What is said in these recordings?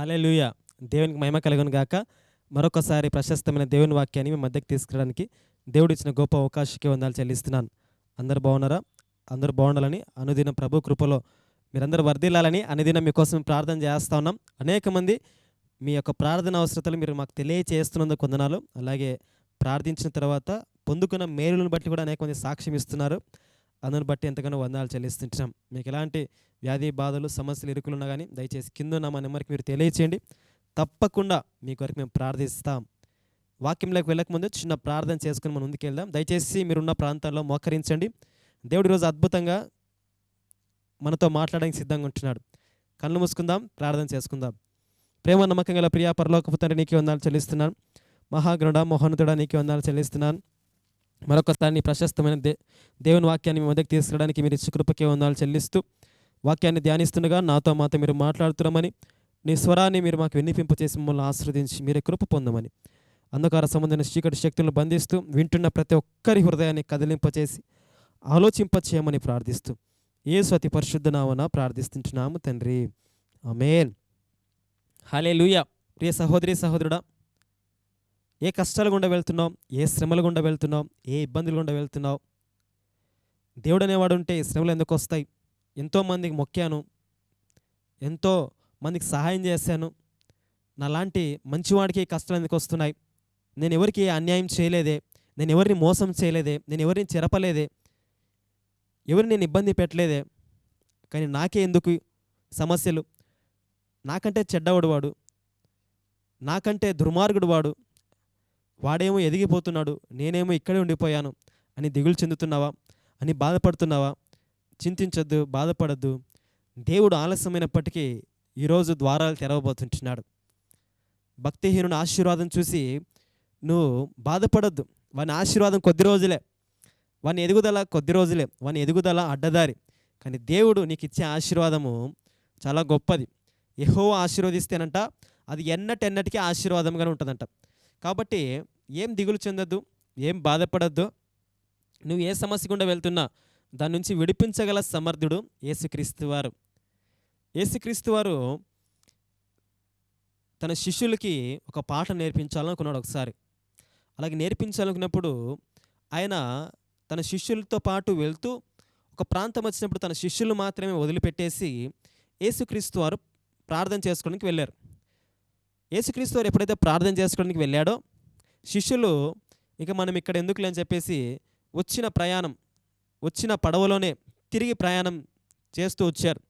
హల్లెలూయా. దేవునికి మహిమ కలుగును గాక. మరొకసారి ప్రశస్తమైన దేవుని వాక్యాన్ని మీ మధ్యకి తీసుకురావడానికి దేవుడు ఇచ్చిన గొప్ప అవకాశకి వందాలు చెల్లిస్తున్నాను. అందరు బాగున్నారా? అందరూ బాగుండాలని అనుదిన ప్రభు కృపలో మీరందరూ వర్ధిల్లాలని అనుదినం మీకోసం ప్రార్థన చేస్తూ ఉన్నాం. అనేక మంది మీ యొక్క ప్రార్థన అవసరతలు మీరు మాకు తెలియచేస్తున్నందుకు వందనాలు. అలాగే ప్రార్థించిన తర్వాత పొందుకున్న మేలులను బట్టి కూడా అనేక మంది సాక్ష్యం ఇస్తున్నారు. అందుని బట్టి ఎంతగానో వందనాలు చెల్లిస్తుంటున్నాం. మీకు ఎలాంటి వ్యాధి బాధలు సమస్యలు ఇరుకులున్నా కానీ దయచేసి కింద ఉన్న మా నెంబర్కి మీరు తెలియచేయండి. తప్పకుండా మీ కొరకు మేము ప్రార్థిస్తాం. వాక్యంలోకి వెళ్ళకముందు చిన్న ప్రార్థన చేసుకుని మనం ముందుకు వెళ్దాం. దయచేసి మీరున్న ప్రాంతాల్లో మోకరించండి. దేవుడి రోజు అద్భుతంగా మనతో మాట్లాడడానికి సిద్ధంగా ఉంటున్నాడు. కళ్ళు మూసుకుందాం ప్రార్థన చేసుకుందాం. ప్రేమ నమ్మకం గల ప్రియా పరలోకపు తండ్రి నీకే వందాలు చెల్లిస్తున్నాను. మహాగ్రుడ మోహనుతుడా నీకు వందాలు చెల్లిస్తున్నాను. మరొకసారి ప్రశస్తమైన దే దేవుని వాక్యాన్ని మీ మధ్యకి తీసుకురావడానికి మీరు ఇచ్చిన కృపకే వందాలు చెల్లిస్తూ వాక్యాన్ని ధ్యానిస్తుండగా నాతో మాతో మీరు మాట్లాడుతున్నామని నీ స్వరాన్ని మీరు మాకు వినిపింపు చేసి మమ్మల్ని ఆస్వాదించి మీరే కృప పొందమని అంధకార సంబంధమైన చీకటి శక్తులను బంధిస్తూ వింటున్న ప్రతి ఒక్కరి హృదయాన్ని కదిలింపచేసి ఆలోచింప చేయమని ప్రార్థిస్తూ ఏ స్వతి పరిశుద్ధ నామన ప్రార్థిస్తుంటున్నాము తండ్రి. అమేన్ హలే ప్రియ సహోదరి సహోదరుడా ఏ కష్టాలు గుండా వెళ్తున్నావు? ఏ శ్రమలు గుండా వెళ్తున్నావు? ఏ ఇబ్బందులు గుండా వెళ్తున్నావు? దేవుడు అనేవాడు ఉంటే ఈ శ్రమలు ఎందుకు వస్తాయి? ఎంతోమందికి మొక్కాను. ఎంతో మందికి సహాయం చేశాను. నాలాంటి మంచివాడికి కష్టాలు ఎందుకు వస్తున్నాయి? నేను ఎవరికి అన్యాయం చేయలేదే? నేను ఎవరిని మోసం చేయలేదే? నేను ఎవరిని చెరపలేదే? ఎవరిని నేను ఇబ్బంది పెట్టలేదే? కానీ నాకే ఎందుకు సమస్యలు? నాకంటే చెడ్డవాడు వాడు. నాకంటే దుర్మార్గుడు వాడు. వాడేమో ఎదిగిపోతున్నాడు నేనేమో ఇక్కడే ఉండిపోయాను అని దిగులు చెందుతున్నావా? అని బాధపడుతున్నావా? చింతించొద్దు బాధపడద్దు. దేవుడు ఆలస్యమైనప్పటికీ ఈరోజు ద్వారాలు తెరవబోతుంటున్నాడు. భక్తిహీనుని ఆశీర్వాదం చూసి నువ్వు బాధపడద్దు. వాని ఆశీర్వాదం కొద్ది రోజులే. వాని ఎదుగుదల కొద్ది రోజులే. వాని ఎదుగుదల అడ్డదారి. కానీ దేవుడు నీకు ఇచ్చే ఆశీర్వాదము చాలా గొప్పది. ఎహో ఆశీర్వదిస్తేనంట అది ఎన్నటెన్నటికీ ఆశీర్వాదంగానే ఉంటుందంట. కాబట్టి ఏం దిగులు చెందద్దు ఏం బాధపడద్దు. నువ్వు ఏ సమస్య గుండా వెళ్తున్నా దాని నుంచి విడిపించగల సమర్థుడు యేసుక్రీస్తు వారు. యేసుక్రీస్తు వారు తన శిష్యులకి ఒక పాట నేర్పించాలనుకున్నాడు ఒకసారి. అలాగే నేర్పించాలనుకున్నప్పుడు ఆయన తన శిష్యులతో పాటు వెళ్తూ ఒక ప్రాంతం వచ్చినప్పుడు తన శిష్యులు మాత్రమే వదిలిపెట్టేసి యేసుక్రీస్తు వారు ప్రార్థన చేసుకోవడానికి వెళ్ళారు. యేసుక్రీస్తు వారు ఎప్పుడైతే ప్రార్థన చేసుకోవడానికి వెళ్ళాడో శిష్యులు ఇక మనం ఇక్కడ ఎందుకులే? అని చెప్పేసి వచ్చిన ప్రయాణం వచ్చిన పడవలోనే తిరిగి ప్రయాణం చేస్తూ వచ్చారు.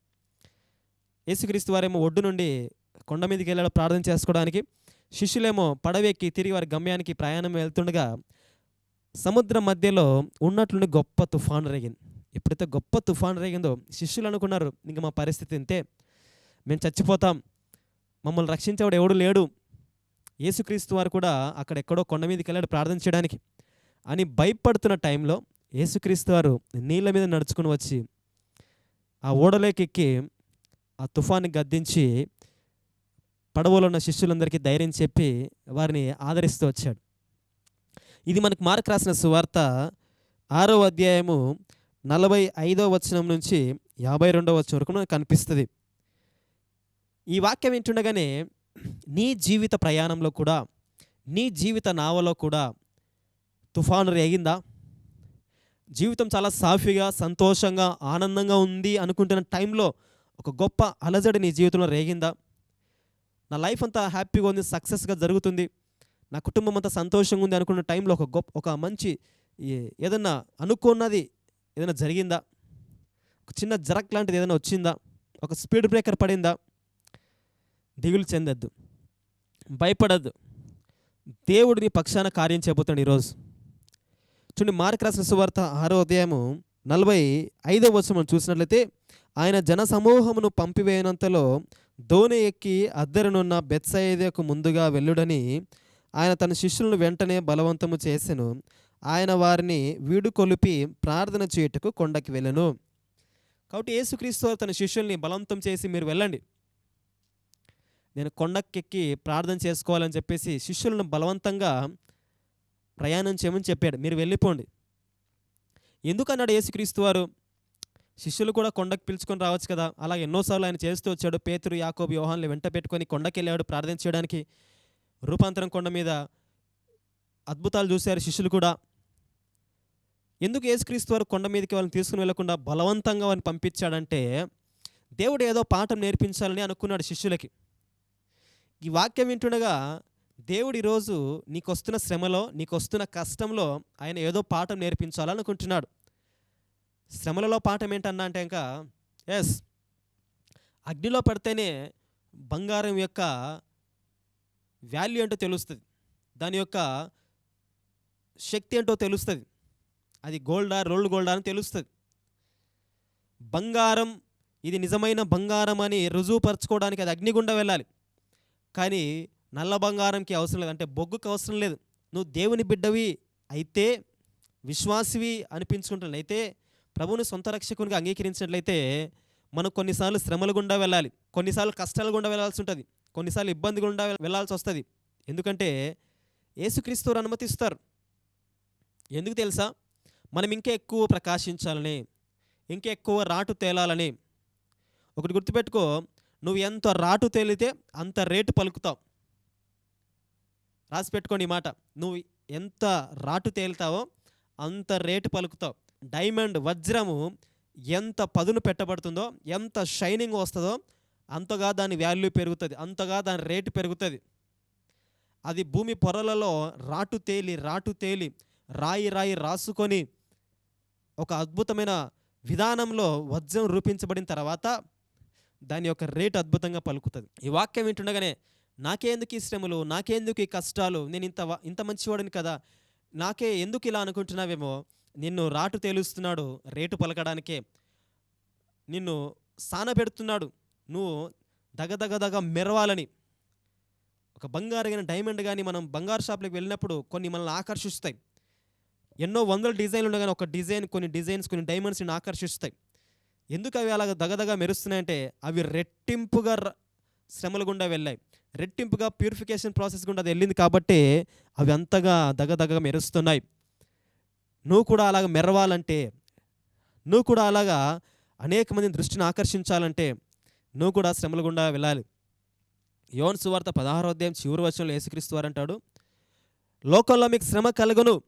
యేసుక్రీస్తు వారేమో ఒడ్డు నుండి కొండ మీదకి వెళ్ళాడు ప్రార్థన చేసుకోవడానికి. శిష్యులేమో పడవెక్కి తిరిగి వారి గమ్యానికి ప్రయాణం వెళ్తుండగా సముద్రం మధ్యలో ఉన్నట్లుండి గొప్ప తుఫాను రేగింది. ఎప్పుడైతే గొప్ప తుఫాను రేగిందో శిష్యులు అనుకున్నారు ఇంకా మా పరిస్థితి ఇంతే. మేము చచ్చిపోతాం. మమ్మల్ని రక్షించేవాడు ఎవడు లేడు. యేసుక్రీస్తు వారు కూడా అక్కడ ఎక్కడో కొండ మీదకి వెళ్ళాడు ప్రార్థన చేయడానికి. అని భయపడుతున్న టైంలో యేసుక్రీస్తు వారు నీళ్ళ మీద నడుచుకుని వచ్చి ఆ ఓడలోకెక్కి ఆ తుఫాన్ని గద్దించి పడవలో ఉన్న శిష్యులందరికీ ధైర్యం చెప్పి వారిని ఆదరిస్తూ వచ్చాడు. ఇది మనకు మార్క్ రాసిన సువార్త ఆరో అధ్యాయము నలభై ఐదో వచనం నుంచి యాభై రెండో వచనం వరకు మనకు కనిపిస్తుంది. ఈ వాక్యం వింటుండగానే నీ జీవిత ప్రయాణంలో కూడా నీ జీవిత నావలో కూడా తుఫాను రేగిందా? జీవితం చాలా సాఫీగా సంతోషంగా ఆనందంగా ఉంది అనుకుంటున్న టైంలో ఒక గొప్ప అలజడి నీ జీవితంలో రేగిందా? నా లైఫ్ అంతా హ్యాపీగా ఉంది సక్సెస్గా జరుగుతుంది. నా కుటుంబం అంతా సంతోషంగా ఉంది అనుకున్న టైంలో ఒక గొప్ప ఒక మంచి ఏదన్నా అనుకున్నది ఏదైనా జరిగిందా? ఒక చిన్న జరక్ లాంటిది ఏదైనా వచ్చిందా? ఒక స్పీడ్ బ్రేకర్ పడిందా? దిగులు చెందద్దు. భయపడద్దు. దేవుడిని పక్షాన కార్యం చేయబోతాడు ఈరోజు. చూడండి మార్క్ సువార్త ఆరో అధ్యాయము నలభై ఐదో వచనం మనం చూసినట్లయితే ఆయన జన సమూహమును పంపివేయనంతలో దోణి ఎక్కి అద్దరనున్న బెత్సైదకు ముందుగా వెళ్ళుడని ఆయన తన శిష్యులను వెంటనే బలవంతము చేసెను. ఆయన వారిని వీడుకొలిపి ప్రార్థన చేయుటకు కొండకి వెళ్ళెను. కాబట్టి యేసుక్రీస్తు తన శిష్యుల్ని బలవంతం చేసి మీరు వెళ్ళండి. నేను కొండకెక్కి ప్రార్థన చేసుకోవాలని చెప్పేసి శిష్యులను బలవంతంగా ప్రయాణం చేయమని చెప్పాడు. మీరు వెళ్ళిపోండి. ఎందుకన్నాడు యేసుక్రీస్తు వారు? శిష్యులు కూడా కొండకు పిలుచుకొని రావచ్చు కదా. అలా ఎన్నోసార్లు ఆయన చేస్తూ వచ్చాడు. పేతురు యాకోబు యోహాన్లు వెంట పెట్టుకొని కొండకి వెళ్ళాడు ప్రార్థన చేయడానికి. రూపాంతరం కొండ మీద అద్భుతాలు చూశారు శిష్యులు కూడా. ఎందుకు యేసుక్రీస్తు వారు కొండ మీదకి వాళ్ళని తీసుకుని వెళ్ళకుండా బలవంతంగా వారిని పంపించాడంటే దేవుడు ఏదో పాఠం నేర్పించాలని అనుకున్నాడు శిష్యులకి. ఈ వాక్యం వింటుండగా దేవుడు ఈరోజు నీకు వస్తున్న శ్రమలో నీకు వస్తున్న కష్టంలో ఆయన ఏదో పాఠం నేర్పించాలనుకుంటున్నాడు. శ్రమలలో పాఠం ఏంటన్నా అంటే ఇంకా ఎస్ అగ్నిలో పడితేనే బంగారం యొక్క వాల్యూ ఏంటో తెలుస్తుంది. దాని యొక్క శక్తి ఏంటో తెలుస్తుంది. అది గోల్డా రోల్డ్ గోల్డా అని తెలుస్తుంది. బంగారం ఇది నిజమైన బంగారం అని రుజువుపరచుకోవడానికి అది అగ్నిగుండా వెళ్ళాలి. కానీ నల్ల బంగారంకి అవసరం లేదు. అంటే బొగ్గుకు అవసరం లేదు. నువ్వు దేవుని బిడ్డవి అయితే విశ్వాసివి అనిపించుకుంటున్నాను అయితే ప్రభువుని సొంత రక్షకునిగా అంగీకరించినట్లయితే మనం కొన్నిసార్లు శ్రమల గుండా వెళ్ళాలి. కొన్నిసార్లు కష్టాల గుండా వెళ్ళాల్సి ఉంటుంది. కొన్నిసార్లు ఇబ్బంది గుండా వెళ్ళాల్సి వస్తుంది. ఎందుకంటే యేసుక్రీస్తు అనుమతిస్తారు. ఎందుకు తెలుసా? మనం ఇంకా ఎక్కువ ప్రకాశించాలని ఇంకా ఎక్కువ రాటు తేలాలని. ఒకటి గుర్తుపెట్టుకో నువ్వు ఎంత రాటు తేలితే అంత రేటు పలుకుతావు. రాసి పెట్టుకోండి ఈ మాట. నువ్వు ఎంత రాటు తేలుతావో అంత రేటు పలుకుతావు. డైమండ్ వజ్రము ఎంత పదును పెట్టబడుతుందో ఎంత షైనింగ్ వస్తుందో అంతగా దాని వాల్యూ పెరుగుతుంది అంతగా దాని రేటు పెరుగుతుంది. అది భూమి పొరలలో రాటు తేలి రాటు తేలి రాయి రాయి రాసుకొని ఒక అద్భుతమైన విధానంలో వజ్రం రూపించబడిన తర్వాత దాని యొక్క రేట్ అద్భుతంగా పలుకుతుంది. ఈ వాక్యం వింటుండగానే నాకేందుకు ఈ శ్రమలు నాకేందుకు ఈ కష్టాలు నేను ఇంత ఇంత మంచివాడిని కదా నాకే ఎందుకు ఇలా అనుకుంటున్నావేమో నిన్ను రాటు తేలుస్తున్నాడు రేటు పలకడానికే నిన్ను సానబెడుతున్నాడు నువ్వు దగదగదగ మెరవాలని. ఒక బంగారు కానీ డైమండ్ కానీ మనం బంగారు షాప్లోకి వెళ్ళినప్పుడు కొన్ని మనల్ని ఆకర్షిస్తాయి. ఎన్నో వందల డిజైన్లు ఉండగానే ఒక డిజైన్ కొన్ని డిజైన్స్ కొన్ని డైమండ్స్ని ఆకర్షిస్తాయి. ఎందుకు అవి అలాగ దగదగా మెరుస్తున్నాయంటే అవి రెట్టింపుగా ర- శ్రమల గుండా వెళ్ళాయి. రెట్టింపుగా ప్యూరిఫికేషన్ ప్రాసెస్ గుండా అది వెళ్ళింది కాబట్టి అవి అంతగా దగదగగా మెరుస్తున్నాయి. నువ్వు కూడా అలాగ మెరవాలంటే నువ్వు కూడా అలాగా అనేక మంది దృష్టిని ఆకర్షించాలంటే నువ్వు కూడా శ్రమల గుండా వెళ్ళాలి. యోన్ సువార్త పదహారో అధ్యాయం చివరి వచనంలో యేసుక్రీస్తు వారు అంటాడు లోకంలో మీకు శ్రమ కలుగును.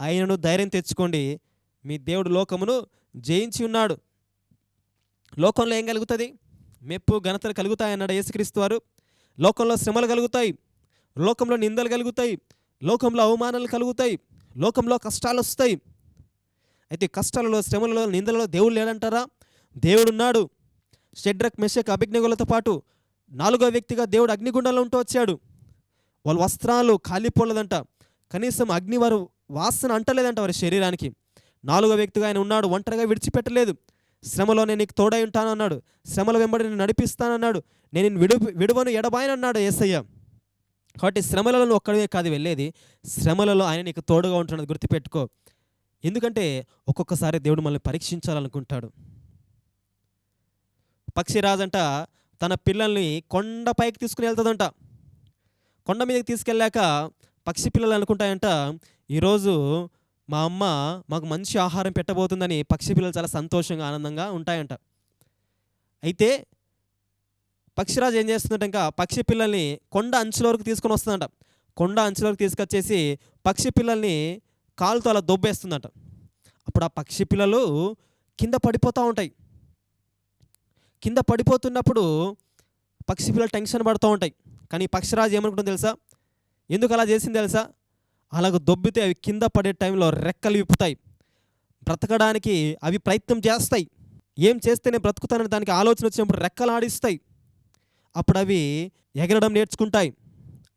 ఆయనను ధైర్యం తెచ్చుకోండి. మీ దేవుడు లోకమును జయించి ఉన్నాడు. లోకంలో ఏం కలుగుతుంది? మెప్పు ఘనతలు కలుగుతాయన్నాడు యేసుక్రీస్తు వారు. లోకంలో శ్రమలు కలుగుతాయి. లోకంలో నిందలు కలుగుతాయి. లోకంలో అవమానాలు కలుగుతాయి. లోకంలో కష్టాలు వస్తాయి. అయితే కష్టాలలో శ్రమలలో నిందలలో దేవుడు లేడంటారా? దేవుడున్నాడు. షెడ్రక్ మెషక్ అభిజ్ఞగులతో పాటు నాలుగో వ్యక్తిగా దేవుడు అగ్నిగుండంలో ఉంటూ వచ్చాడు. వాళ్ళ వస్త్రాలు కాలిపోలేదంట కనీసం అగ్ని వారు వాసన అంటలేదంట వారి శరీరానికి. నాలుగో వ్యక్తిగా ఆయన ఉన్నాడు. ఒంటరిగా విడిచిపెట్టలేదు. శ్రమలో నేను నీకు తోడై ఉంటానన్నాడు శ్రమల వెంబడి నేను నడిపిస్తానన్నాడు నేను విడు విడువను ఎడబాయనన్నాడు ఏసయ్య. కాబట్టి శ్రమలలో నువ్వు ఒక్కడే కాదు వెళ్ళేది. శ్రమలలో ఆయన నీకు తోడుగా ఉంటున్నది గుర్తుపెట్టుకో. ఎందుకంటే ఒక్కొక్కసారి దేవుడు మనల్ని పరీక్షించాలనుకుంటాడు. పక్షిరాజంట తన పిల్లల్ని కొండపైకి తీసుకుని వెళ్తుందంట. కొండ మీదకి తీసుకెళ్ళాక పక్షి పిల్లలు అనుకుంటాయంట ఈరోజు మా అమ్మ మాకు మంచి ఆహారం పెట్టబోతుందని పక్షి పిల్లలు చాలా సంతోషంగా ఆనందంగా ఉంటాయంట. అయితే పక్షిరాజు ఏం చేస్తుందంటే ఇంకా పక్షి పిల్లల్ని కొండ అంచుల వరకు తీసుకొని వస్తుందంట. కొండ అంచుల వరకు తీసుకొచ్చేసి పక్షి పిల్లల్ని కాలుతో అలా దొబ్బేస్తుందంట. అప్పుడు ఆ పక్షి పిల్లలు కింద పడిపోతూ ఉంటాయి. కింద పడిపోతున్నప్పుడు పక్షి పిల్లలు టెన్షన్ పడుతూ ఉంటాయి. కానీ పక్షిరాజు ఏమనుకుంటుందో తెలుసా? ఎందుకు అలా చేసింది తెలుసా? అలాగ దొబ్బితే అవి కింద పడే టైంలో రెక్కలు విప్పుతాయి. బ్రతకడానికి అవి ప్రయత్నం చేస్తాయి. ఏం చేస్తేనే బ్రతుకుతానని దానికి ఆలోచన వచ్చినప్పుడు రెక్కలు ఆడిస్తాయి. అప్పుడు అవి ఎగరడం నేర్చుకుంటాయి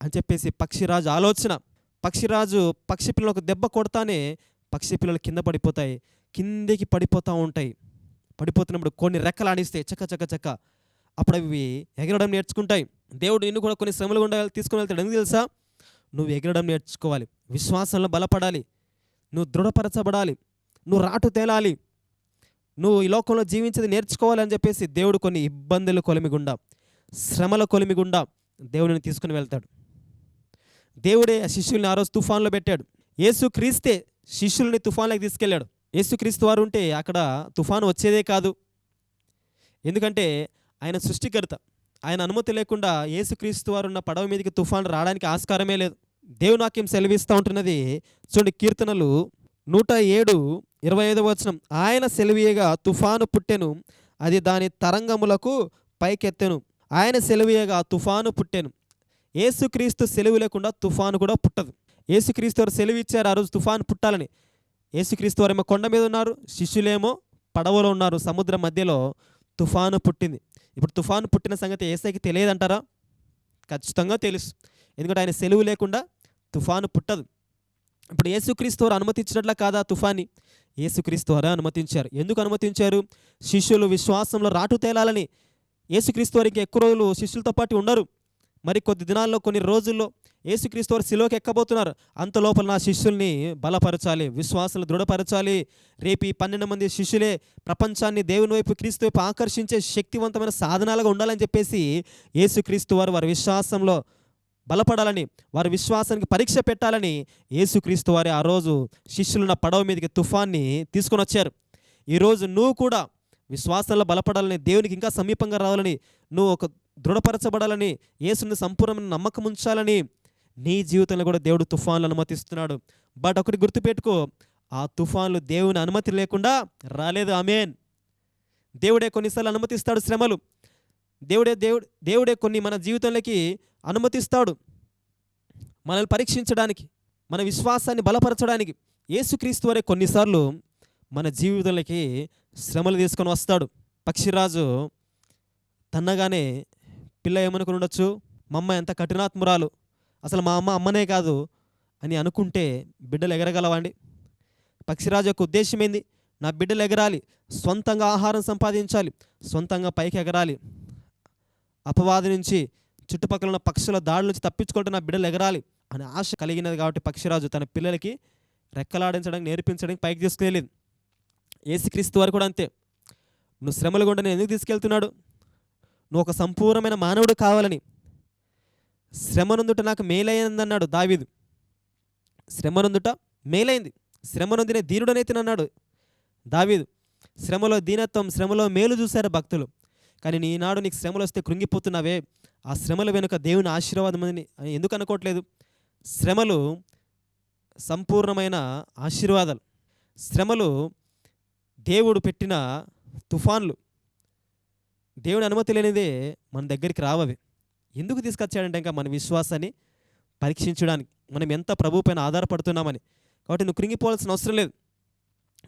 అని చెప్పేసి పక్షిరాజు ఆలోచన. పక్షిరాజు పక్షి పిల్లలకు దెబ్బ కొడతానే పక్షి పిల్లలు కింద పడిపోతాయి. కిందికి పడిపోతూ ఉంటాయి. పడిపోతున్నప్పుడు కొన్ని రెక్కలు ఆడిస్తాయి. చక్క చక్క చక్క. అప్పుడు అవి ఎగరడం నేర్చుకుంటాయి. దేవుడు నిన్ను కూడా కొన్ని శ్రమలు గుండా తీసుకుని వెళ్తాడు ఎందుకు తెలుసా? నువ్వు ఎగరడం నేర్చుకోవాలి. విశ్వాసంలో బలపడాలి. నువ్వు దృఢపరచబడాలి. నువ్వు రాటు తేలాలి. నువ్వు ఈ లోకంలో జీవించేది నేర్చుకోవాలి అని చెప్పేసి దేవుడు కొన్ని ఇబ్బందులు కొలిమిగుండా. శ్రమల కొలిమిగుండా. దేవుడిని తీసుకుని వెళ్తాడు. దేవుడే ఆ శిష్యుల్ని ఆ రోజు తుఫాన్లో పెట్టాడు. యేసు క్రీస్తే శిష్యుల్ని తుఫాన్లోకి తీసుకెళ్ళాడు. యేసుక్రీస్తు వారు ఉంటే అక్కడ తుఫాను వచ్చేదే కాదు. ఎందుకంటే ఆయన సృష్టికర్త. ఆయన అనుమతి లేకుండా యేసుక్రీస్తు వారు ఉన్న పడవ మీదకి తుఫాను రావడానికి ఆస్కారమే లేదు. దేవుని వాక్యం సెలవిస్తూ ఉంటున్నది. చూడండి కీర్తనలు నూట ఏడు ఇరవై ఐదవ వచనం. ఆయన సెలవీయగా తుఫాను పుట్టెను అది దాని తరంగములకు పైకెత్తెను. ఆయన సెలవీయగా తుఫాను పుట్టెను. ఏసుక్రీస్తు సెలవు లేకుండా తుఫాను కూడా పుట్టదు. ఏసుక్రీస్తు వారు సెలవు ఇచ్చారు ఆ రోజు తుఫాను పుట్టాలని. యేసుక్రీస్తు వారేమో కొండ మీద ఉన్నారు శిష్యులేమో పడవలో ఉన్నారు సముద్రం మధ్యలో తుఫాను పుట్టింది. ఇప్పుడు తుఫాను పుట్టిన సంగతి ఏసైకి తెలియదంటారా? ఖచ్చితంగా తెలుసు. ఎందుకంటే ఆయన సెలవు లేకుండా తుఫాను పుట్టదు. ఇప్పుడు యేసుక్రీస్తు వారు అనుమతించినట్ల కాదా తుఫాని? యేసుక్రీస్తు వారే అనుమతించారు. ఎందుకు అనుమతించారు? శిష్యులు విశ్వాసంలో రాటు తేలాలని యేసుక్రీస్తు వారికి ఎక్కువ రోజులు శిష్యులతో పాటు ఉండరు. మరి కొద్ది దినాల్లో కొన్ని రోజుల్లో యేసుక్రీస్తు వారు శిలోకి ఎక్కబోతున్నారు. అంత లోపల నా శిష్యుల్ని బలపరచాలి విశ్వాసాలు దృఢపరచాలి. రేపు ఈ పన్నెండు మంది శిష్యులే ప్రపంచాన్ని దేవుని వైపు క్రీస్తు వైపు ఆకర్షించే శక్తివంతమైన సాధనాలుగా ఉండాలని చెప్పేసి యేసుక్రీస్తు వారు వారి విశ్వాసంలో బలపడాలని వారి విశ్వాసానికి పరీక్ష పెట్టాలని యేసుక్రీస్తు వారి ఆ రోజు శిష్యులున్న పడవ మీదకి తుఫాన్ని తీసుకొని వచ్చారు. ఈరోజు నువ్వు కూడా విశ్వాసంలో బలపడాలని దేవునికి ఇంకా సమీపంగా రావాలని నువ్వు ఒక దృఢపరచబడాలని యేసుని సంపూర్ణమైన నమ్మకం ఉంచాలని నీ జీవితంలో కూడా దేవుడు తుఫాన్లు అనుమతిస్తున్నాడు. బట్ ఒకటి గుర్తుపెట్టుకో ఆ తుఫాన్లు దేవుని అనుమతి లేకుండా రాలేదు. ఆమెన్. దేవుడే కొన్నిసార్లు అనుమతిస్తాడు శ్రమలు. దేవుడే దేవుడు దేవుడే కొన్ని మన జీవితంలోకి అనుమతిస్తాడు. మనల్ని పరీక్షించడానికి మన విశ్వాసాన్ని బలపరచడానికి యేసుక్రీస్తు వారే కొన్నిసార్లు మన జీవితంలోకి శ్రమలు తీసుకొని వస్తాడు. పక్షిరాజు తన్నగానే పిల్ల ఏమనుకుని ఉండొచ్చు? మా అమ్మ ఎంత కఠినాత్మురాలు. అసలు మా అమ్మ అమ్మనే కాదు అని అనుకుంటే బిడ్డలు ఎగరగలవండి పక్షిరాజు యొక్క ఉద్దేశం ఏంది? నా బిడ్డలు ఎగరాలి. సొంతంగా ఆహారం సంపాదించాలి. సొంతంగా పైకి ఎగరాలి. అపవాది నుంచి చుట్టుపక్కల ఉన్న పక్షుల దాడి నుంచి తప్పించుకుంటూ నా బిడ్డలు ఎగరాలి అనే ఆశ కలిగినది కాబట్టి పక్షిరాజు తన పిల్లలకి రెక్కలాడించడానికి నేర్పించడానికి పైకి తీసుకెళ్ళేది. ఏసుక్రీస్తు వారు కూడా అంతే. నువ్వు శ్రమలు గుండా నేను ఎందుకు తీసుకెళ్తున్నాడు? నువ్వు ఒక సంపూర్ణమైన మానవుడు కావాలని శ్రమనుందుట నాకు మేలైందన్నాడు దావీదు. శ్రమనుందుట మేలైంది. శ్రమనుందినే దీనుడనైతే అన్నాడు దావీదు. శ్రమలో దీనత్వం శ్రమలో మేలు చూశారు భక్తులు. కానీ నీనాడు నీకు శ్రమలు వస్తే కృంగిపోతున్నావే. ఆ శ్రమల వెనుక దేవుని ఆశీర్వాదం అని ఎందుకు అనుకోవట్లేదు? శ్రమలు సంపూర్ణమైన ఆశీర్వాదాలు. శ్రమలు దేవుడు పెట్టిన తుఫాన్లు. దేవుని అనుమతి లేనిదే మన దగ్గరికి రావవి. ఎందుకు తీసుకొచ్చాడంటే ఇంకా మన విశ్వాసాన్ని పరీక్షించడానికి. మనం ఎంత ప్రభు పైన ఆధారపడుతున్నామని. కాబట్టి నువ్వు కృంగిపోవాల్సిన అవసరం లేదు.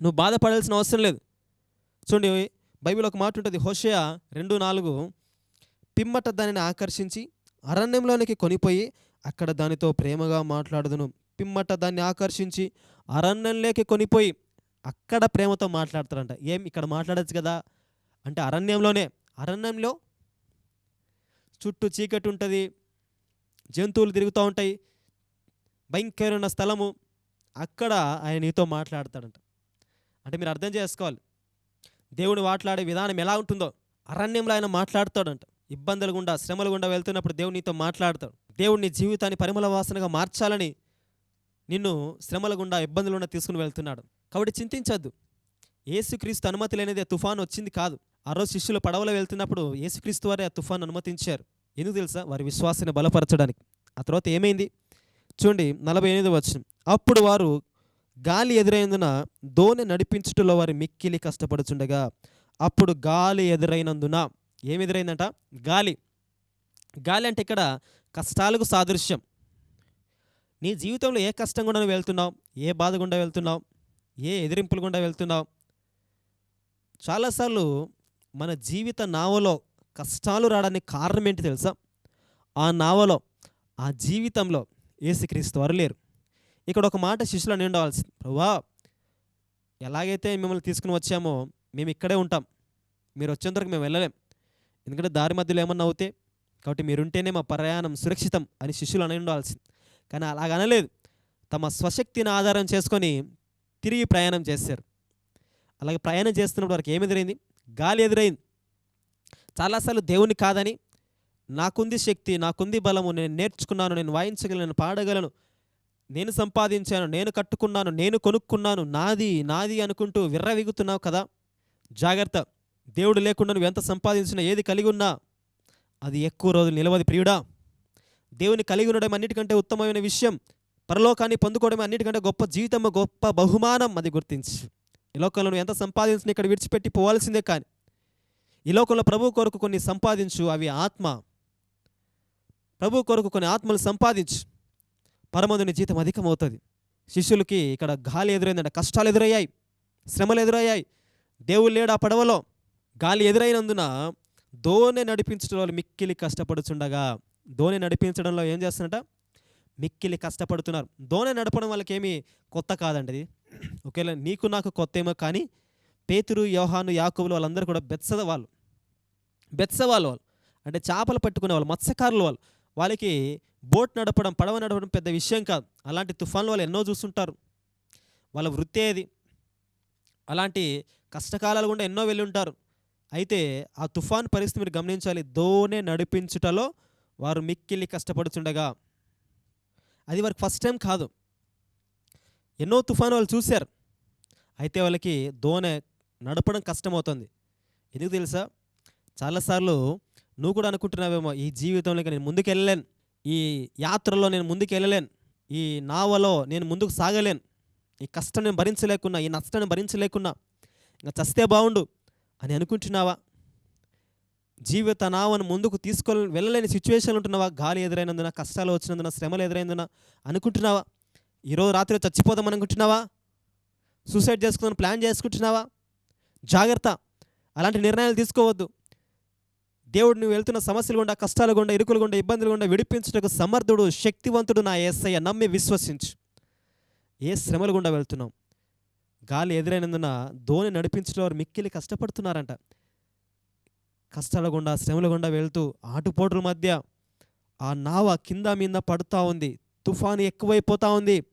నువ్వు బాధపడాల్సిన అవసరం లేదు. చూడండి బైబిల్ ఒక మాట ఉంటుంది. హోషయ రెండు నాలుగు పిమ్మట దానిని ఆకర్షించి అరణ్యంలోనికి కొనిపోయి అక్కడ దానితో ప్రేమగా మాట్లాడుదును. పిమ్మట దాన్ని ఆకర్షించి అరణ్యంలోకి కొనిపోయి అక్కడ ప్రేమతో మాట్లాడతారంట ఏం? ఇక్కడ మాట్లాడచ్చు కదా? అంటే అరణ్యంలోనే. అరణ్యంలో చుట్టూ చీకటి ఉంటుంది జంతువులు తిరుగుతూ ఉంటాయి భయంకరమైన స్థలము. అక్కడ ఆయన నీతో మాట్లాడతాడంట. అంటే మీరు అర్థం చేసుకోవాలి. దేవుడు మాట్లాడే విధానం ఎలా ఉంటుందో అరణ్యంలో ఆయన మాట్లాడతాడంట. ఇబ్బందులు గుండా శ్రమలు గుండా వెళ్తున్నప్పుడు దేవుడు నీతో మాట్లాడతాడు. దేవుడు నీ జీవితాన్ని పరిమళ వాసనగా మార్చాలని నిన్ను శ్రమల గుండా ఇబ్బందులు గుండా తీసుకుని వెళ్తున్నాడు. కాబట్టి చింతించద్దు. ఏసుక్రీస్తు అనుమతి లేనిదే తుఫాను వచ్చింది కాదు. ఆ రోజు శిష్యులు పడవలో వెళ్తున్నప్పుడు యేసుక్రీస్తు వారే ఆ తుఫాను అనుమతించారు. ఎందుకు తెలుసా? వారి విశ్వాసాన్ని బలపరచడానికి. ఆ తర్వాత ఏమైంది? చూడండి నలభై ఎనిమిది వచ్చిన అప్పుడు వారు గాలి ఎదురైనందున దోణి నడిపించుటలో వారి మిక్కిలి కష్టపడుచుండగా అప్పుడు గాలి ఎదురైనందున ఏమి ఎదురైందంట గాలి. గాలి అంటే ఇక్కడ కష్టాలకు సాదృశ్యం. నీ జీవితంలో ఏ కష్టం గుండా వెళ్తున్నావు? ఏ బాధ గుండా వెళ్తున్నావు? ఏ ఎదిరింపులు గుండా వెళ్తున్నావు? చాలాసార్లు మన జీవిత నావలో కష్టాలు రావడానికి కారణం ఏంటి తెలుసా? ఆ నావలో ఆ జీవితంలో ఏసుక్రీస్తు వారు లేరు. ఇక్కడ ఒక మాట శిష్యులు అని ఉండవలసి ప్రభా ఎలాగైతే మిమ్మల్ని తీసుకుని వచ్చామో మేము ఇక్కడే ఉంటాం. మీరు వచ్చేంతవరకు మేము వెళ్ళలేం. ఎందుకంటే దారి మధ్యలో ఏమన్నా అవుతే కాబట్టి మీరుంటేనే మా ప్రయాణం సురక్షితం అని శిష్యులు అని ఉండవలసింది కానీ అలాగనలేదు తమ స్వశక్తిని ఆధారం చేసుకొని తిరిగి ప్రయాణం చేశారు. అలాగే ప్రయాణం చేస్తున్నప్పుడు వారికి ఏమి ఎదురైంది? గాలి ఎదురైంది. చాలాసార్లు దేవుని కాదని నాకుంది శక్తి నాకుంది బలము నేను నేర్చుకున్నాను నేను వాయించగలను పాడగలను నేను సంపాదించాను నేను కట్టుకున్నాను నేను కొనుక్కున్నాను నాది నాది అనుకుంటూ విర్రవిగుతున్నావు కదా. జాగ్రత్త. దేవుడు లేకుండా నువ్వు ఎంత సంపాదించినా ఏది కలిగి ఉన్నా అది ఎక్కువ రోజులు నిలవది ప్రియుడా. దేవుని కలిగి ఉండడం అన్నిటికంటే ఉత్తమమైన విషయం పరలోకాన్ని పొందుకోవడం అన్నిటికంటే గొప్ప జీవితం గొప్ప బహుమానం అది గుర్తించు. ఈ లోకంలో నువ్వు ఎంత సంపాదించిన ఇక్కడ విడిచిపెట్టి పోవాల్సిందే కానీ ఈ లోకంలో ప్రభు కొరకు కొన్ని సంపాదించు అవి ఆత్మ. ప్రభు కొరకు కొన్ని ఆత్మలు సంపాదించు. పరమందుని జీతం అధికమవుతుంది. శిష్యులకి ఇక్కడ గాలి ఎదురైందంట కష్టాలు ఎదురయ్యాయి శ్రమలు ఎదురయ్యాయి. దేవుడు లేడు ఆ పడవలో? గాలి ఎదురైనందున దోణి నడిపించడం వాళ్ళు మిక్కిలి కష్టపడుచుండగా దోణి నడిపించడంలో ఏం చేస్తున్నట మిక్కిలి కష్టపడుతున్నారు. దోణి నడపడం వాళ్ళకేమీ కొత్త కాదండి ఒకవేళ నీకు నాకు కొత్త ఏమో కానీ పేతురు యోహాను యాకుబులు వాళ్ళందరూ కూడా బెత్సద వాళ్ళు బెత్స వాళ్ళు. వాళ్ళు అంటే చేపలు పట్టుకునే వాళ్ళు మత్స్యకారులు వాళ్ళు. వాళ్ళకి బోట్ నడపడం పడవ నడపడం పెద్ద విషయం కాదు. అలాంటి తుఫాన్లు వాళ్ళు ఎన్నో చూస్తుంటారు. వాళ్ళ వృత్తి అది. అలాంటి కష్టకాలాలు కూడా ఎన్నో వెళ్ళి ఉంటారు. అయితే ఆ తుఫాన్ పరిస్థితి మీరు గమనించాలి. దోనే నడిపించుటలో వారు మిక్కిలి కష్టపడుతుండగా అది వారికి ఫస్ట్ టైం కాదు. ఎన్నో తుఫాను వాళ్ళు చూశారు. అయితే వాళ్ళకి దోనె నడపడం కష్టమవుతుంది. ఎందుకు తెలుసా? చాలాసార్లు నువ్వు కూడా అనుకుంటున్నావేమో ఈ జీవితంలో నేను ముందుకు వెళ్ళలేను ఈ యాత్రలో నేను ముందుకు వెళ్ళలేను ఈ నావలో నేను ముందుకు సాగలేను. ఈ కష్టం నేను భరించలేకున్నా ఈ నష్టాన్ని భరించలేకున్నా ఇంకా చస్తే బాగుండు అని అనుకుంటున్నావా? జీవిత నావను ముందుకు తీసుకొని వెళ్ళలేని సిచ్యువేషన్లు ఉంటున్నావా? గాలి ఎదురైనందున కష్టాలు వచ్చినందున శ్రమలు ఎదురైనందున అనుకుంటున్నావా? ఈరోజు రాత్రి చచ్చిపోదాం అనుకుంటున్నావా? సూసైడ్ చేసుకుందాం ప్లాన్ చేసుకుంటున్నావా? జాగ్రత్త. అలాంటి నిర్ణయాలు తీసుకోవద్దు. దేవుడు నువ్వు వెళ్తున్న సమస్యలు గుండా కష్టాలు గుండా ఇరుకులు గుండా ఇబ్బందులు గుండా విడిపించుటకు సమర్థుడు శక్తివంతుడు నా ఏసయ్య. నమ్మి విశ్వసించు. ఏ శ్రమలు గుండా వెళ్తున్నాం గాలి ఎదురైనందున ధోని నడిపించడం వారు మిక్కిలి కష్టపడుతున్నారంట. కష్టాల గుండా శ్రమల గుండా వెళ్తూ ఆటుపోటుల మధ్య ఆ నావ కింద మీద పడుతూ ఉంది. తుఫాను ఎక్కువైపోతూ ఉంది.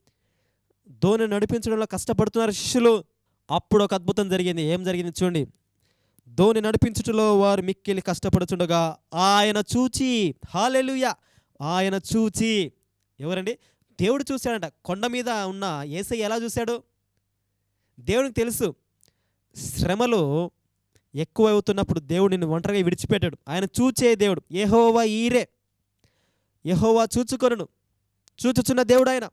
ధోని నడిపించడంలో కష్టపడుతున్నారు శిష్యులు. అప్పుడు ఒక అద్భుతం జరిగింది. ఏం జరిగింది చూడండి. ధోని నడిపించుటలో వారు మిక్కిలి కష్టపడుతుండగా ఆయన చూచి హాలెలుయ! ఆయన చూచి. ఎవరండి? దేవుడు చూశాడంట. కొండ మీద ఉన్న ఏసై ఎలా చూశాడు? దేవునికి తెలుసు. శ్రమలు ఎక్కువ అవుతున్నప్పుడు దేవుడు నిన్ను ఒంటరిగా విడిచిపెట్టాడు. ఆయన చూచే దేవుడు. ఏహోవా ఈరే. ఎహోవా చూచుకొనును. చూచుచున్న దేవుడు ఆయన.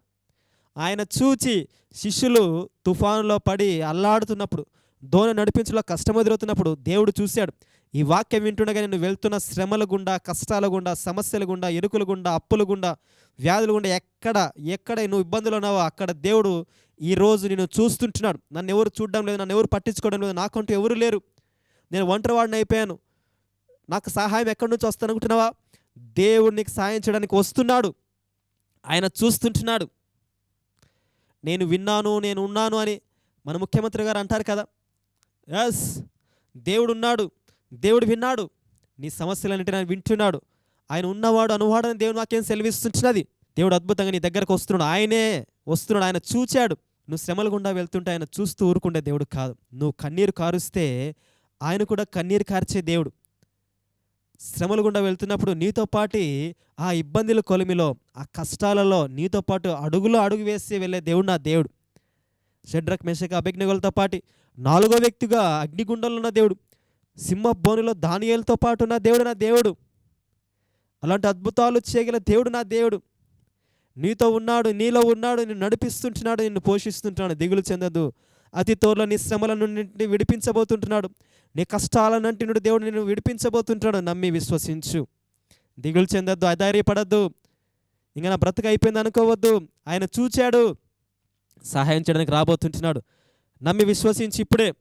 ఆయన చూచి శిష్యులు తుఫానులో పడి అల్లాడుతున్నప్పుడు దోణ నడిపించలో కష్టం ఎదురవుతున్నప్పుడు దేవుడు చూశాడు. ఈ వాక్యం వింటుండగా నేను వెళ్తున్న శ్రమల గుండా కష్టాల గుండా సమస్యల గుండా ఎరుకుల గుండా అప్పుల గుండా వ్యాధుల గుండా ఎక్కడ ఎక్కడ నువ్వు ఇబ్బందులు ఉన్నావో అక్కడ దేవుడు ఈరోజు నేను చూస్తుంటున్నాడు. నన్ను ఎవరు చూడడం లేదు నన్ను ఎవరు పట్టించుకోవడం లేదు నాకంటూ ఎవరు లేరు. నేను ఒంటరివాడిని అయిపోయాను. నాకు సహాయం ఎక్కడి నుంచి వస్తాను అనుకుంటున్నావా దేవుడు నీకు సహాయం చేయడానికి వస్తున్నాడు. ఆయన చూస్తుంటున్నాడు. నేను విన్నాను నేను ఉన్నాను అని మన ముఖ్యమంత్రి గారు అంటారు కదా. ఎస్ దేవుడు ఉన్నాడు దేవుడు విన్నాడు నీ సమస్యలన్నిటిని ఆయన వింటున్నాడు. ఆయన ఉన్నవాడు అనువాడని దేవుడు నాకేం సెలవిస్తున్నది దేవుడు అద్భుతంగా నీ దగ్గరకు వస్తున్నాడు ఆయనే వస్తున్నాడు ఆయన చూచాడు. నువ్వు శ్రమల గుండా వెళ్తుంటే ఆయన చూస్తూ ఊరుకుండే దేవుడు కాదు. నువ్వు కన్నీరు కారుస్తే ఆయన కూడా కన్నీరు కార్చే దేవుడు. శ్రమల గుండా వెళ్తున్నప్పుడు నీతో పాటి ఆ ఇబ్బందుల కొలిమిలో ఆ కష్టాలలో నీతో పాటు అడుగులో అడుగు వేసి వెళ్ళే దేవుడు నా దేవుడు. షడ్రక్ మెషక అభిజ్ఞగులతో పాటి నాలుగో వ్యక్తిగా అగ్నిగుండంలో ఉన్న దేవుడు సింహ బోనులో దానియేలతో పాటు నా దేవుడు నా దేవుడు. అలాంటి అద్భుతాలు చేయగల దేవుడు నా దేవుడు. నీతో ఉన్నాడు నీలో ఉన్నాడు నిన్ను నడిపిస్తుంటున్నాడు నిన్ను పోషిస్తుంటున్నాడు దిగులు చెందదు. అతి త్వరలో నీ శ్రమల నుండి విడిపించబోతుంటున్నాడు. నీ కష్టాల నుండి దేవుడు నేను విడిపించబోతుంటాడు నమ్మి విశ్వసించు. దిగులు చెందొద్దు అధైర్యపడద్దు. ఇంకా నా బ్రతుకు అయిపోయింది అనుకోవద్దు. ఆయన చూచాడు సహాయం చేయడానికి రాబోతుంటున్నాడు. నమ్మి విశ్వసించి ఇప్పుడే.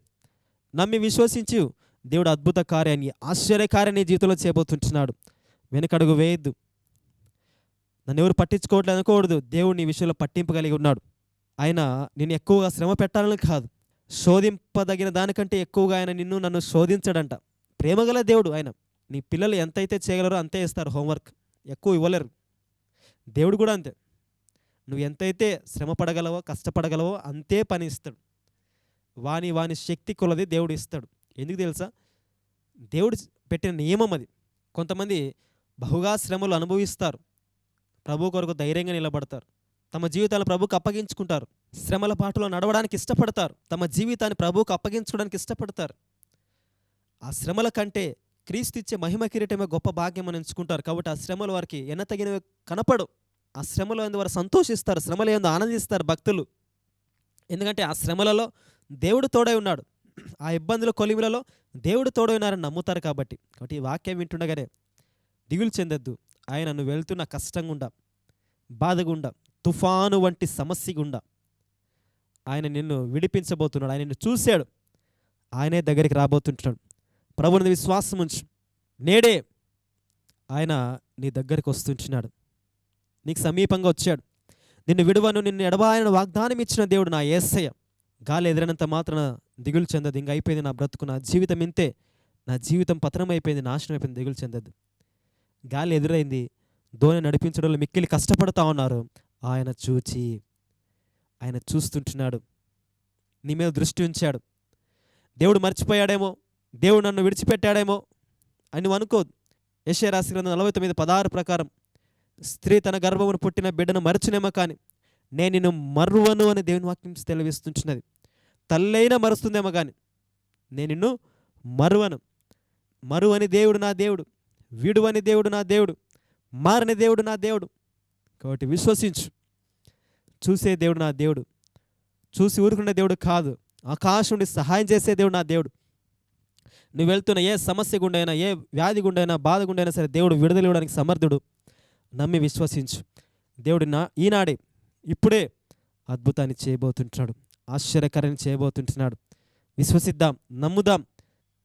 నమ్మి విశ్వసించు. దేవుడు అద్భుత కార్యాన్ని ఆశ్చర్యకార్యాన్ని జీవితంలో చేయబోతుంటున్నాడు. వెనకడుగు వేయద్దు. నన్ను ఎవరు పట్టించుకోవట్లేదు అనుకోకూడదు దేవుడు నీ విషయంలో పట్టింపు కలిగి ఉన్నాడు. ఆయన నేను ఎక్కువగా శ్రమ పెట్టాలని కాదు. శోధింపదగిన దానికంటే ఎక్కువగా ఆయన నిన్ను నన్ను శోధించడంట. ప్రేమగల దేవుడు ఆయన. నీ పిల్లలు ఎంతైతే చేయగలరో అంతే ఇస్తారు హోంవర్క్. ఎక్కువ ఇవ్వలేరు. దేవుడు కూడా అంతే. నువ్వు ఎంతైతే శ్రమ పడగలవో కష్టపడగలవో అంతే పని ఇస్తాడు. వాని వాని శక్తి కొలది దేవుడు ఇస్తాడు. ఎందుకు తెలుసా? దేవుడు పెట్టిన నియమం అది. కొంతమంది బహుగా శ్రమలు అనుభవిస్తారు. ప్రభు కొరకు ధైర్యంగా నిలబడతారు. తమ జీవితాలను ప్రభుకు అప్పగించుకుంటారు. శ్రమల పాటలో నడవడానికి ఇష్టపడతారు. తమ జీవితాన్ని ప్రభువుకు అప్పగించుకోవడానికి ఇష్టపడతారు. ఆ శ్రమల కంటే క్రీస్తు ఇచ్చే మహిమ కిరీటమే గొప్ప భాగ్యం అని ఎంచుకుంటారు. కాబట్టి ఆ శ్రమలు వారికి ఎన్నతగినవి కనపడు ఆ శ్రమలో ఎందు వారు సంతోషిస్తారు. శ్రమలు ఎందు ఆనందిస్తారు భక్తులు. ఎందుకంటే ఆ శ్రమలలో దేవుడు తోడై ఉన్నాడు. ఆ ఇబ్బందుల కొలిమిలలో దేవుడు తోడై ఉన్నారని నమ్ముతారు కాబట్టి. కాబట్టి ఈ వాక్యం వింటుండగానే దిగులు చెందొద్దు. ఆయన నువ్వు వెళ్తున్న కష్టంగుండా బాధగుండా తుఫాను వంటి సమస్య గుండా ఆయన నిన్ను విడిపించబోతున్నాడు. ఆయన నిన్ను చూశాడు. ఆయనే దగ్గరికి రాబోతుంటున్నాడు. ప్రభుని విశ్వాసం ఉంచు. నేడే ఆయన నీ దగ్గరికి వస్తుంటున్నాడు. నీకు సమీపంగా వచ్చాడు. నిన్ను విడువను నిన్ను ఎడబాయన వాగ్దానం ఇచ్చిన దేవుడు నా ఏసయ్య. గాలి ఎదిరినంత మాత్రాన దిగులు చెందదు. ఇంక అయిపోయింది నా బ్రతుకు. నా జీవితం ఇంతే. నా జీవితం పతనం అయిపోయింది నాశనం అయిపోయింది దిగులు చెందదు. గాలి ఎదురైంది. ధోని నడిపించడంలో మిక్కిలి కష్టపడతా ఉన్నారు. ఆయన చూచి ఆయన చూస్తుంటున్నాడు. నీ మీద దృష్టి ఉంచాడు. దేవుడు మర్చిపోయాడేమో దేవుడు నన్ను విడిచిపెట్టాడేమో అని నువ్వు అనుకోదు యెషయా రాశి గ్రంథం నలభై తొమ్మిది పదహారు ప్రకారం స్త్రీ తన గర్భమును పుట్టిన బిడ్డను మరచునేమో కానీ నేను నిన్ను మరువను అని దేవుని వాక్యం తెలివిస్తుంటున్నది తల్లైనా మరుస్తుందేమో కానీ నేను నిన్ను మరువను. మరువని దేవుడు నా దేవుడు వీడువని దేవుడు నా దేవుడు మారని దేవుడు నా దేవుడు కాబట్టి విశ్వసించు. చూసే దేవుడు నా దేవుడు. చూసి ఊరుకునే దేవుడు కాదు. ఆకాశం నుండి సహాయం చేసే దేవుడు నా దేవుడు. నువ్వు వెళ్తున్న ఏ సమస్య గుండైనా ఏ వ్యాధి గుండైనా బాధ గుండైనా సరే దేవుడు విడుదల ఇవ్వడానికి సమర్థుడు. నమ్మి విశ్వసించు. దేవుడు నా ఈనాడే ఇప్పుడే అద్భుతాన్ని చేయబోతుంటున్నాడు. ఆశ్చర్యకరాన్ని చేయబోతుంటున్నాడు. విశ్వసిద్దాం నమ్ముదాం.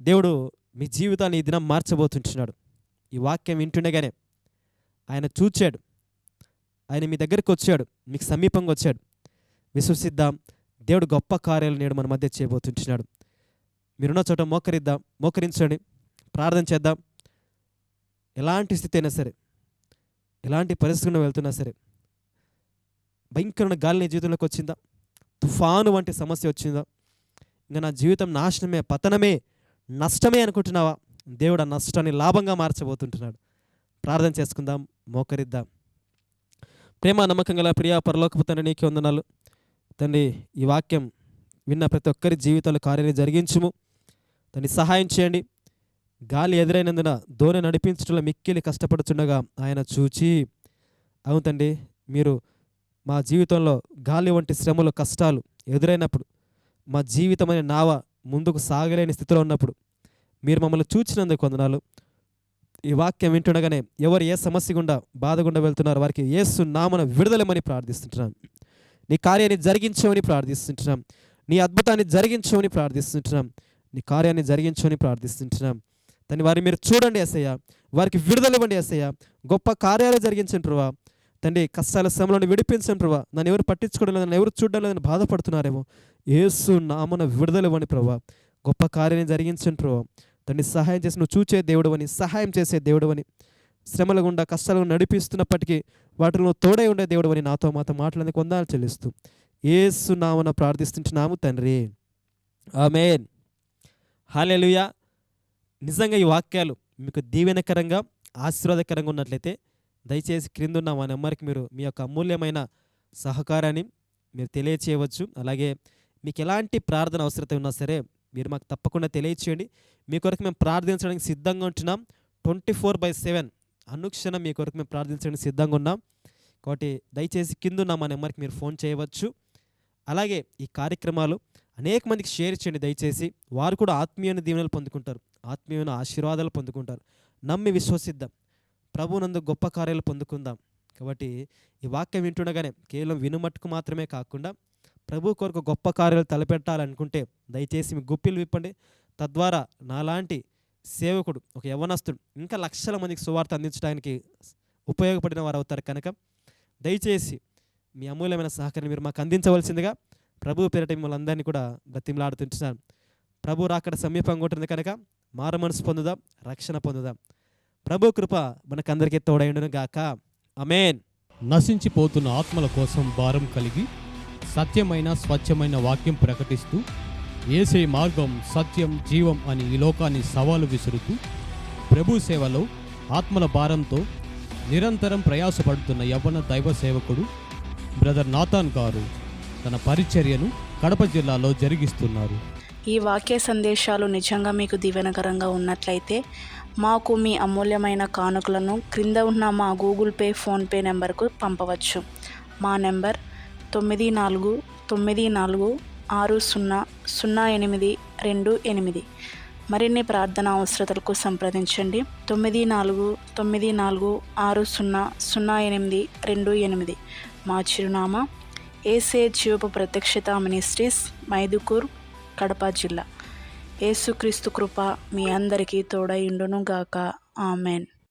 దేవుడు మీ జీవితాన్ని ఈ దినం మార్చబోతుంటున్నాడు. ఈ వాక్యం వింటుండగానే ఆయన చూచాడు. ఆయన మీ దగ్గరికి వచ్చాడు. మీకు సమీపంగా వచ్చాడు. విశ్వసిద్దాం. దేవుడు గొప్ప కార్యాలు నేడు మన మధ్య చేయబోతుంటున్నాడు. మీరున్న చోట మోకరిద్దాం. మోకరించండి. ప్రార్థన చేద్దాం. ఎలాంటి స్థితి అయినా సరే ఎలాంటి పరిస్థితుల్లో వెళ్తున్నా సరే భయంకరమైన గాలి నీ జీవితంలోకి వచ్చిందా? తుఫాను వంటి సమస్య వచ్చిందా? ఇంకా నా జీవితం నాశనమే పతనమే నష్టమే అనుకుంటున్నావా? దేవుడు ఆ నష్టాన్ని లాభంగా మార్చబోతుంటున్నాడు. ప్రార్థన చేసుకుందాం. మోకరిద్దాం. ప్రేమ నమ్మకం గల ప్రియా పరలోకపు తండ్రి నీకే వందనాలు. తండ్రి ఈ వాక్యం విన్న ప్రతి ఒక్కరి జీవితాలు కార్యాన్ని జరిగించుము. తండ్రి సహాయం చేయండి. గాలి ఎదురైనందున దోణి నడిపించడంలో మిక్కిలి కష్టపడుచుండగా ఆయన చూచి అవును తండ్రి మీరు మా జీవితంలో గాలి వంటి శ్రమలు కష్టాలు ఎదురైనప్పుడు మా జీవితం అనే నావ ముందుకు సాగలేని స్థితిలో ఉన్నప్పుడు మీరు మమ్మల్ని చూచినందుకు వందనాలు. ఈ వాక్యం వింటుండగానే ఎవరు ఏ సమస్య గుండా బాధ గుండా వెళ్తున్నారు వారికి ఏసు నామన విడుదలమని ప్రార్థిస్తుంటున్నాం. నీ కార్యాన్ని జరిగించమని ప్రార్థిస్తుంటున్నాం. నీ అద్భుతాన్ని జరిగించమని ప్రార్థిస్తుంటున్నాం. నీ కార్యాన్ని జరిగించమని ప్రార్థిస్తుంటున్నాం. దాన్ని వారిని మీరు చూడండి ఎస్ఐయ వారికి విడుదల ఇవ్వండి ఎస్ఐయ గొప్ప కార్యాలు జరిగించండి తండ్రి కష్టాల శ్రమలను విడిపించండి ప్రభా నన్ను ఎవరు పట్టించుకోవడం లేదు నన్ను ఎవరు చూడడం లేదని బాధపడుతున్నారేమో. ఏసు నామన విడుదల ఇవ్వండి ప్రభా. గొప్ప కార్యాన్ని జరిగించండి తండ్రి సహాయం చేసి నువ్వు చూచే దేవుడు అని సహాయం చేసే దేవుడు అని శ్రమల గుండా కష్టాలు నడిపిస్తున్నప్పటికీ వాటిలో తోడై ఉండే దేవుడు అని నాతో మాతో మాటలని కొందాలు చెల్లిస్తూ ఏసు నామన ప్రార్థిస్తుంటున్నాము తండ్రి. ఆమెన్. హాలెలుయా నిజంగా ఈ వాక్యాలు మీకు దీవెనకరంగా ఆశీర్వాదకరంగా ఉన్నట్లయితే దయచేసి క్రిందున్న మా నెంబర్కి మీరు మీ యొక్క అమూల్యమైన సహకారాన్ని మీరు తెలియచేయవచ్చు. అలాగే మీకు ఎలాంటి ప్రార్థన అవసరత ఉన్నా సరే మీరు మాకు తప్పకుండా తెలియచేయండి. మీ కొరకు మేము ప్రార్థించడానికి సిద్ధంగా ఉంటున్నాం. ట్వంటీ ఫోర్ బై సెవెన్ అనుక్షణం మీ కొరకు మేము ప్రార్థించడానికి సిద్ధంగా ఉన్నాం. కాబట్టి దయచేసి కింద మా నెంబర్కి మీరు ఫోన్ చేయవచ్చు. అలాగే ఈ కార్యక్రమాలు అనేక మందికి షేర్ చేయండి దయచేసి. వారు కూడా ఆత్మీయమైన దీవెనలు పొందుకుంటారు. ఆత్మీయమైన ఆశీర్వాదాలు పొందుకుంటారు. నమ్మి విశ్వసిద్దాం. ప్రభునందు గొప్ప కార్యాలు పొందుకుందాం. కాబట్టి ఈ వాక్యం వింటుండగానే కేవలం వినుమట్టుకు మాత్రమే కాకుండా ప్రభు కొరకు గొప్ప కార్యాలు తలపెట్టాలనుకుంటే దయచేసి మీ గుప్పిలు విప్పండి. తద్వారా నాలాంటి సేవకుడు ఒక యవనస్తుడు ఇంకా లక్షల మందికి సువార్త అందించడానికి ఉపయోగపడిన వారు అవుతారు కనుక దయచేసి మీ అమూల్యమైన సహకారం మీరు మాకు అందించవలసిందిగా ప్రభు పేరిట మిమ్మల్ని అందరినీ కూడా బ్రతిమలాడుతుంటున్నాను. ప్రభు రాకడ సమీపంగా ఉంటుంది కనుక మార మనసు పొందుదాం రక్షణ పొందుదాం. ప్రభు కృప మనకందరికీ తోడైండును గాక. అమేన్ నశించిపోతున్న ఆత్మల కోసం భారం కలిగి సత్యమైన స్వచ్ఛమైన వాక్యం ప్రకటిస్తూ ఏసే మార్గం సత్యం జీవం అని ఈ లోకాన్ని సవాలు విసురుతూ ప్రభు సేవలో ఆత్మల భారంతో నిరంతరం ప్రయాసపడుతున్న యవ్వన దైవ సేవకుడు బ్రదర్ నాథాన్ గారు తన పరిచర్యను కడప జిల్లాలో జరిగిస్తున్నారు. ఈ వాక్య సందేశాలు నిజంగా మీకు దీవెనకరంగా ఉన్నట్లయితే మాకు మీ అమూల్యమైన కానుకలను క్రింద ఉన్న మా గూగుల్ పే ఫోన్పే నెంబర్కు పంపవచ్చు. మా నెంబర్ తొమ్మిది నాలుగు తొమ్మిది నాలుగు ఆరు సున్నా సున్నా ఎనిమిది రెండు ఎనిమిది. మరిన్ని ప్రార్థన అవసరతలకు సంప్రదించండి. తొమ్మిది నాలుగు తొమ్మిది నాలుగు ఆరు సున్నా సున్నా ఎనిమిది రెండు ఎనిమిది. మా చిరునామా ఏసే జీవపు ప్రత్యక్షత మినిస్ట్రీస్ మైదుకూర్ కడప జిల్లా. ఏసుక్రీస్తు కృప మీ అందరికీ తోడయుండును గాక ఆమెన్.